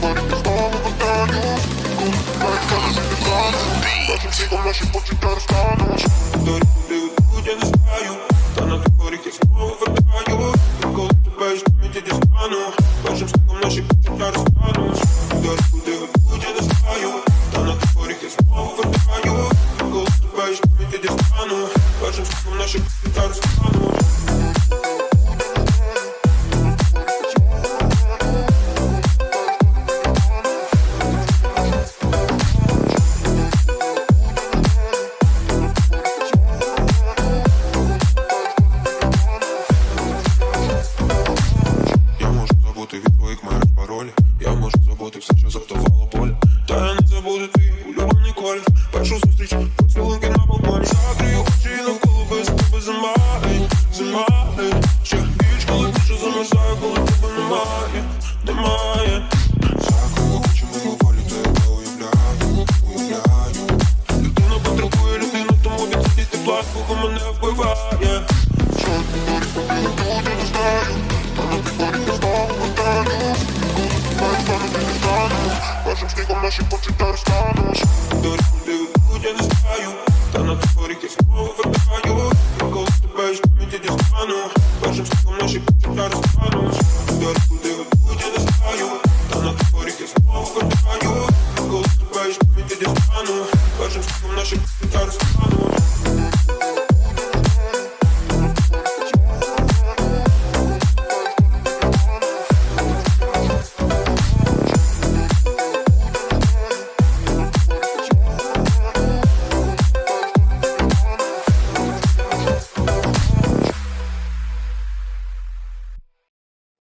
що Бачим світом наші почуття розтануть ти від твоїх маєш пароль Я можу забути все, що завдавало боль. Та я не забуду твій улюблений колір Першу зустріч, поцілунки на балконі Закрию очі навколо без тебе замає, замає Ще більш, коли душу замерзаю, коли тебе немає, немає. Закрию очі, мимо волі, тебе уявляю, уявляю. Людина потребує людину, тому відсутність вбиває. Що ти говориш, поки не буду, не знаю гроші, поки ти розтанеш Дорогі люди, я не знаю, та на дворі я знову вертаю. Коли тебе із пам'яті дістану, першим словом наші почуття розтануть Дорогі люди, я не знаю, та на дворі я знову вертаю. Коли тебе із пам'яті дістану, першим словом наші почуття розтануть